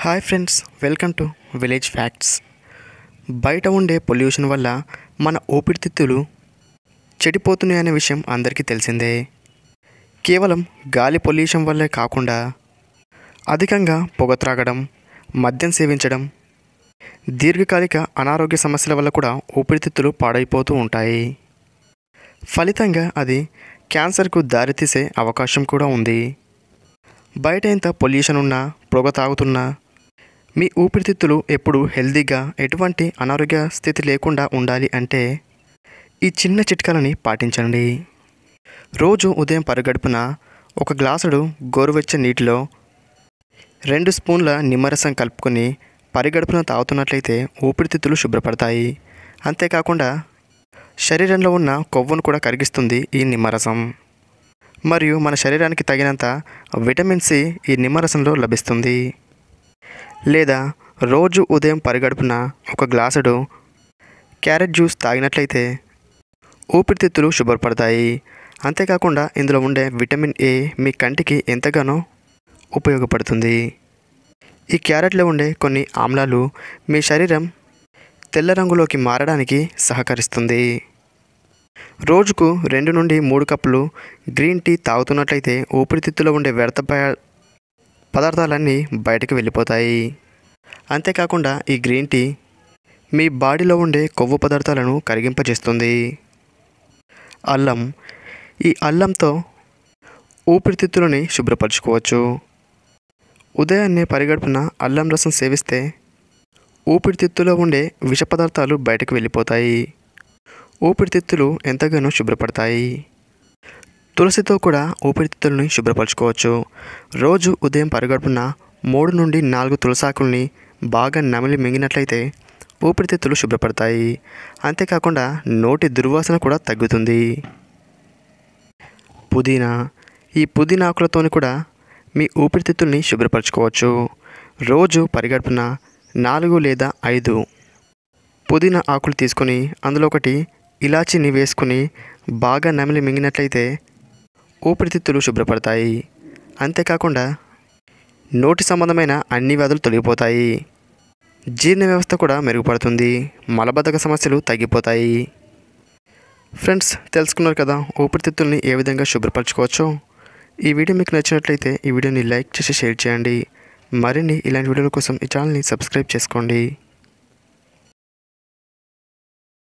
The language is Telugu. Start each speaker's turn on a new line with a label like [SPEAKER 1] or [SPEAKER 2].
[SPEAKER 1] Hi friends welcome to village facts. బయట ఉండే పొల్యూషన్ వల్ల మన ఊపిరితిత్తులు చెడిపోతున్నాయనే విషయం అందరికీ తెలిసిందే. కేవలం గాలి పొల్యూషన్ వల్లే కాకుండా అధికంగా పొగ త్రాగడం మద్యం సేవించడం దీర్ఘకాలిక అనారోగ్య సమస్యల వల్ల కూడా ఊపిరితిత్తులు పాడైపోతూ ఉంటాయి. ఫలితంగా అది క్యాన్సర్కు దారితీసే అవకాశం కూడా ఉంది. బయట ఎంత పొల్యూషన్ ఉన్నా పొగ తాగుతున్నా మీ ఊపిరితిత్తులు ఎప్పుడు హెల్తీగా ఎటువంటి అనారోగ్య స్థితి లేకుండా ఉండాలి అంటే ఈ చిన్న చిట్కాలని పాటించండి. రోజు ఉదయం పరుగడుపున ఒక గ్లాసుడు గోరువెచ్చని నీటిలో రెండు స్పూన్ల నిమ్మరసం కలుపుకొని పరిగడుపున తాగుతున్నట్లయితే ఊపిరితిత్తులు శుభ్రపడతాయి. అంతేకాకుండా శరీరంలో ఉన్న కొవ్వును కూడా కరిగిస్తుంది ఈ నిమ్మరసం. మరియు మన శరీరానికి తగినంత విటమిన్ సి ఈ నిమ్మరసంలో లభిస్తుంది. లేదా రోజు ఉదయం పరిగడుపున ఒక గ్లాసుడు క్యారెట్ జ్యూస్ తాగినట్లయితే ఊపిరితిత్తులు శుభ్రపడతాయి. అంతేకాకుండా ఇందులో ఉండే విటమిన్ ఏ మీ కంటికి ఎంతగానో ఉపయోగపడుతుంది. ఈ క్యారెట్లో ఉండే కొన్ని ఆమ్లాలు మీ శరీరం తెల్ల రంగులోకి మారడానికి సహకరిస్తుంది. రోజుకు రెండు నుండి మూడు కప్పులు గ్రీన్ టీ తాగుతున్నట్లయితే ఊపిరితిత్తులో ఉండే వ్యర్థ పదార్థాలన్నీ బయటకు వెళ్ళిపోతాయి. అంతేకాకుండా ఈ గ్రీన్ టీ మీ బాడీలో ఉండే కొవ్వు పదార్థాలను కరిగింపజేస్తుంది. అల్లం ఈ అల్లంతో ఊపిరితిత్తులని శుభ్రపరచుకోవచ్చు. ఉదయాన్నే పరిగడుపున అల్లం రసం సేవిస్తే ఊపిరితిత్తులో ఉండే విష పదార్థాలు బయటకు వెళ్ళిపోతాయి. ఊపిరితిత్తులు ఎంతగానో శుభ్రపడతాయి. తులసితో కూడా ఊపిరితిత్తులని శుభ్రపరచుకోవచ్చు. రోజు ఉదయం పరిగడుపున మూడు నుండి నాలుగు తులసాకుల్ని బాగా నమిలి మింగినట్లయితే ఊపిరితిత్తులు శుభ్రపడతాయి. అంతేకాకుండా నోటి దుర్వాసన కూడా తగ్గుతుంది. పుదీనా. ఈ పుదీనా ఆకులతోని కూడా మీ ఊపిరితిత్తుల్ని శుభ్రపరచుకోవచ్చు. రోజు పరిగడుపున నాలుగు లేదా ఐదు పుదీనా ఆకులు తీసుకొని అందులో ఒకటి ఇలాచీని వేసుకుని బాగా నమిలి మింగినట్లయితే ఊపిరితిత్తులు శుభ్రపడతాయి. అంతేకాకుండా నోటి సంబంధమైన అన్ని వ్యాధులు తొలగిపోతాయి. జీర్ణ వ్యవస్థ కూడా మెరుగుపడుతుంది. మలబద్ధక సమస్యలు తగ్గిపోతాయి. ఫ్రెండ్స్ తెలుసుకున్నారు కదా ఊపిరితిత్తుల్ని ఏ విధంగా శుభ్రపరచుకోవచ్చో? ఈ వీడియో మీకు నచ్చినట్లయితే ఈ వీడియోని లైక్ చేసి షేర్ చేయండి. మరిన్ని ఇలాంటి వీడియోల కోసం ఈ ఛానల్ని సబ్స్క్రైబ్ చేసుకోండి.